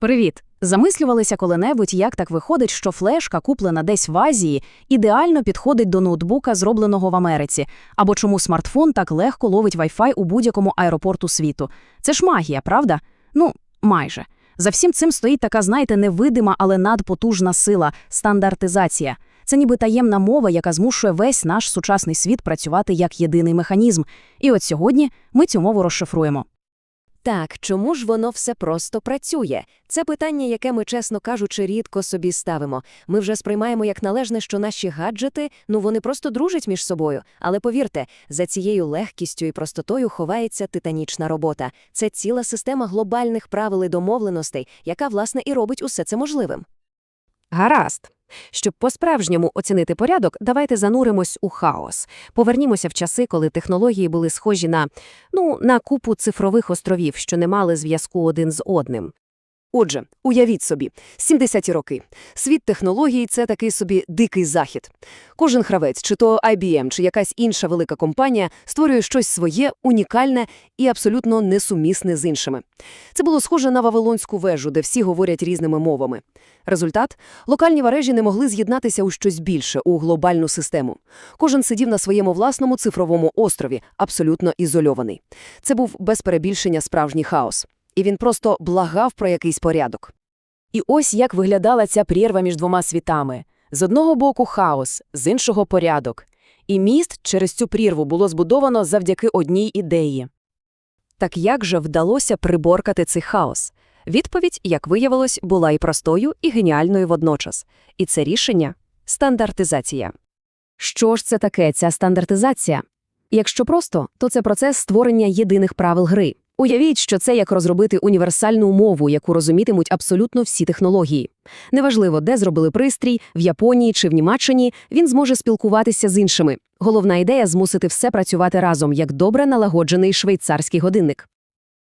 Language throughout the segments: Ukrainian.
Привіт! Замислювалися коли-небудь, як так виходить, що флешка, куплена десь в Азії, ідеально підходить до ноутбука, зробленого в Америці, або чому смартфон так легко ловить Wi-Fi у будь-якому аеропорту світу. Це ж магія, правда? Ну, майже. За всім цим стоїть така, знаєте, невидима, але надпотужна сила стандартизація. Це ніби таємна мова, яка змушує весь наш сучасний світ працювати як єдиний механізм. І от сьогодні ми цю мову розшифруємо. Так, чому ж воно все просто працює? Це питання, яке ми, чесно кажучи, рідко собі ставимо. Ми вже сприймаємо як належне, що наші гаджети, ну вони просто дружать між собою. Але повірте, за цією легкістю і простотою ховається титанічна робота. Це ціла система глобальних правил і домовленостей, яка, власне, і робить усе це можливим. Гаразд. Щоб по-справжньому оцінити порядок, давайте зануримось у хаос. Повернімося в часи, коли технології були схожі на, ну, на купу цифрових островів, що не мали зв'язку один з одним. Отже, уявіть собі, 70-ті роки. Світ технологій – це такий собі дикий захід. Кожен гравець, чи то IBM, чи якась інша велика компанія, створює щось своє, унікальне і абсолютно несумісне з іншими. Це було схоже на Вавилонську вежу, де всі говорять різними мовами. Результат – локальні мережі не могли з'єднатися у щось більше, у глобальну систему. Кожен сидів на своєму власному цифровому острові, абсолютно ізольований. Це був без перебільшення справжній хаос. І він просто благав про якийсь порядок. І ось як виглядала ця прірва між двома світами. З одного боку хаос, з іншого порядок. І міст через цю прірву було збудовано завдяки одній ідеї. Так як же вдалося приборкати цей хаос? Відповідь, як виявилось, була і простою, і геніальною водночас. І це рішення – стандартизація. Що ж це таке, ця стандартизація? Якщо просто, то це процес створення єдиних правил гри. Уявіть, що це як розробити універсальну мову, яку розумітимуть абсолютно всі технології. Неважливо, де зробили пристрій, в Японії чи в Німеччині, він зможе спілкуватися з іншими. Головна ідея – змусити все працювати разом, як добре налагоджений швейцарський годинник.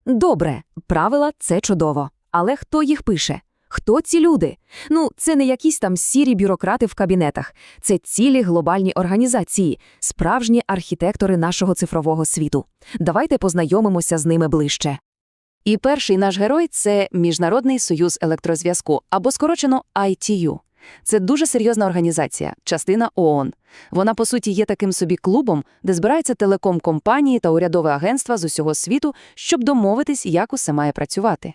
Добре, правила – це чудово. Але хто їх пише? Хто ці люди? Ну, це не якісь там сірі бюрократи в кабінетах. Це цілі глобальні організації, справжні архітектори нашого цифрового світу. Давайте познайомимося з ними ближче. І перший наш герой це Міжнародний союз електрозв'язку, або скорочено ITU. Це дуже серйозна організація, частина ООН. Вона, по суті, є таким собі клубом, де збираються телеком-компанії та урядові агентства з усього світу, щоб домовитись, як усе має працювати.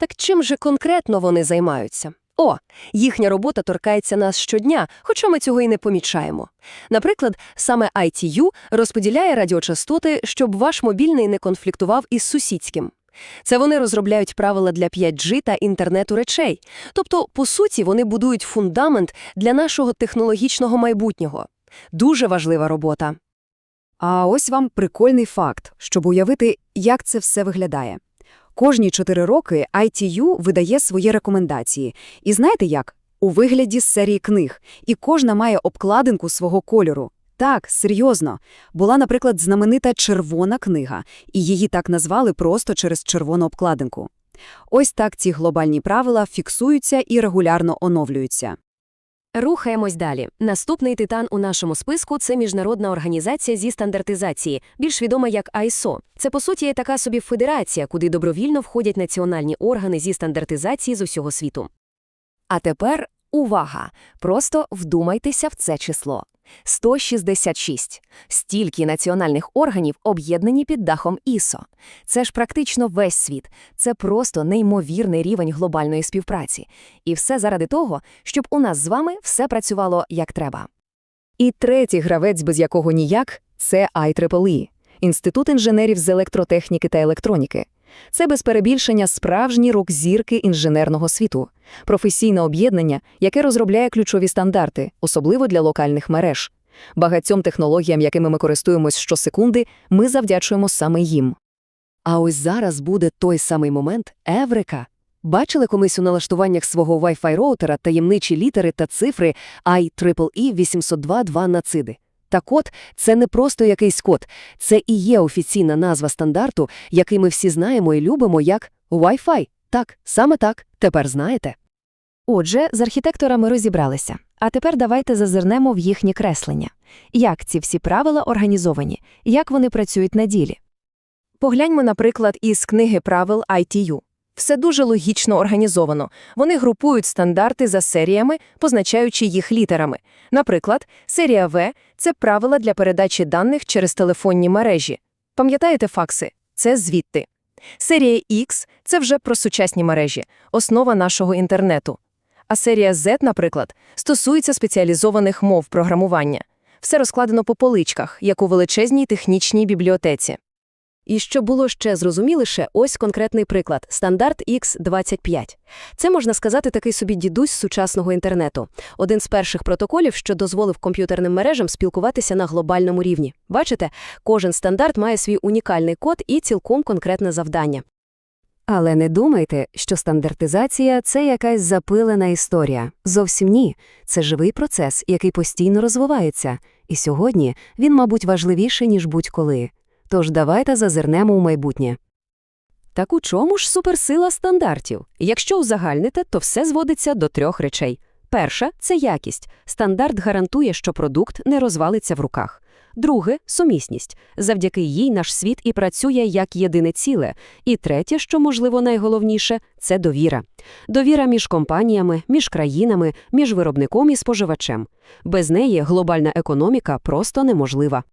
Так чим же конкретно вони займаються? О, їхня робота торкається нас щодня, хоча ми цього і не помічаємо. Наприклад, саме ITU розподіляє радіочастоти, щоб ваш мобільний не конфліктував із сусідським. Це вони розробляють правила для 5G та інтернету речей. Тобто, по суті, вони будують фундамент для нашого технологічного майбутнього. Дуже важлива робота. А ось вам прикольний факт, щоб уявити, як це все виглядає. Кожні чотири роки ITU видає свої рекомендації. І знаєте як? У вигляді серії книг. І кожна має обкладинку свого кольору. Так, серйозно. Була, наприклад, знаменита червона книга, і її так назвали просто через червону обкладинку. Ось так ці глобальні правила фіксуються і регулярно оновлюються. Рухаємось далі. Наступний титан у нашому списку це міжнародна організація зі стандартизації, більш відома як ISO. Це, по суті, така собі федерація, куди добровільно входять національні органи зі стандартизації з усього світу. А тепер увага! Просто вдумайтеся в це число. 166. Стільки національних органів об'єднані під дахом ІСО. Це ж практично весь світ. Це просто неймовірний рівень глобальної співпраці. І все заради того, щоб у нас з вами все працювало як треба. І третій гравець, без якого ніяк, це IEEE – Інститут інженерів з електротехніки та електроніки. Це без перебільшення справжній рок-зірки інженерного світу, професійне об'єднання, яке розробляє ключові стандарти, особливо для локальних мереж. Багатьом технологіям, якими ми користуємось щосекунди, ми завдячуємо саме їм. А ось зараз буде той самий момент Еврика. Бачили колись у налаштуваннях свого Wi-Fi роутера таємничі літери та цифри IEEE 802.2 нациди? Так от, це не просто якийсь код, це і є офіційна назва стандарту, який ми всі знаємо і любимо як Wi-Fi. Так, саме так, тепер знаєте. Отже, з архітекторами розібралися. А тепер давайте зазирнемо в їхнє креслення. Як ці всі правила організовані, як вони працюють на ділі. Погляньмо, наприклад, із книги правил ITU. Все дуже логічно організовано. Вони групують стандарти за серіями, позначаючи їх літерами. Наприклад, серія В – це правила для передачі даних через телефонні мережі. Пам'ятаєте факси? Це звідти. Серія X – це вже про сучасні мережі, основа нашого інтернету. А серія Z, наприклад, стосується спеціалізованих мов програмування. Все розкладено по поличках, як у величезній технічній бібліотеці. І що було ще зрозуміліше, ось конкретний приклад – стандарт X25. Це, можна сказати, такий собі дідусь сучасного інтернету. Один з перших протоколів, що дозволив комп'ютерним мережам спілкуватися на глобальному рівні. Бачите, кожен стандарт має свій унікальний код і цілком конкретне завдання. Але не думайте, що стандартизація – це якась запилена історія. Зовсім ні. Це живий процес, який постійно розвивається. І сьогодні він, мабуть, важливіший, ніж будь-коли. Тож давайте зазирнемо у майбутнє. Так у чому ж суперсила стандартів? Якщо узагальнити, то все зводиться до трьох речей. Перша – це якість. Стандарт гарантує, що продукт не розвалиться в руках. Друге – сумісність. Завдяки їй наш світ і працює як єдине ціле. І третє, що, можливо, найголовніше – це довіра. Довіра між компаніями, між країнами, між виробником і споживачем. Без неї глобальна економіка просто неможлива.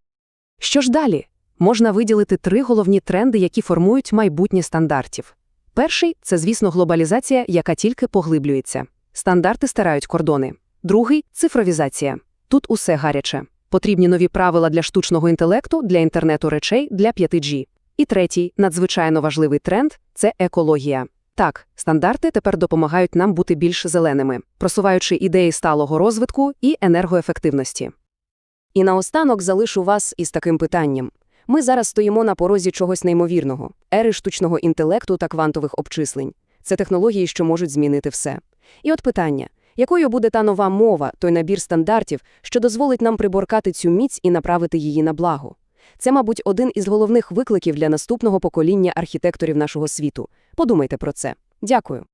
Що ж далі? Можна виділити три головні тренди, які формують майбутнє стандартів. Перший – це, звісно, глобалізація, яка тільки поглиблюється. Стандарти стирають кордони. Другий – цифровізація. Тут усе гаряче. Потрібні нові правила для штучного інтелекту, для інтернету речей, для 5G. І третій, надзвичайно важливий тренд – це екологія. Так, стандарти тепер допомагають нам бути більш зеленими, просуваючи ідеї сталого розвитку і енергоефективності. І наостанок залишу вас із таким питанням. Ми зараз стоїмо на порозі чогось неймовірного – ери штучного інтелекту та квантових обчислень. Це технології, що можуть змінити все. І от питання – якою буде та нова мова, той набір стандартів, що дозволить нам приборкати цю міць і направити її на благо? Це, мабуть, один із головних викликів для наступного покоління архітекторів нашого світу. Подумайте про це. Дякую.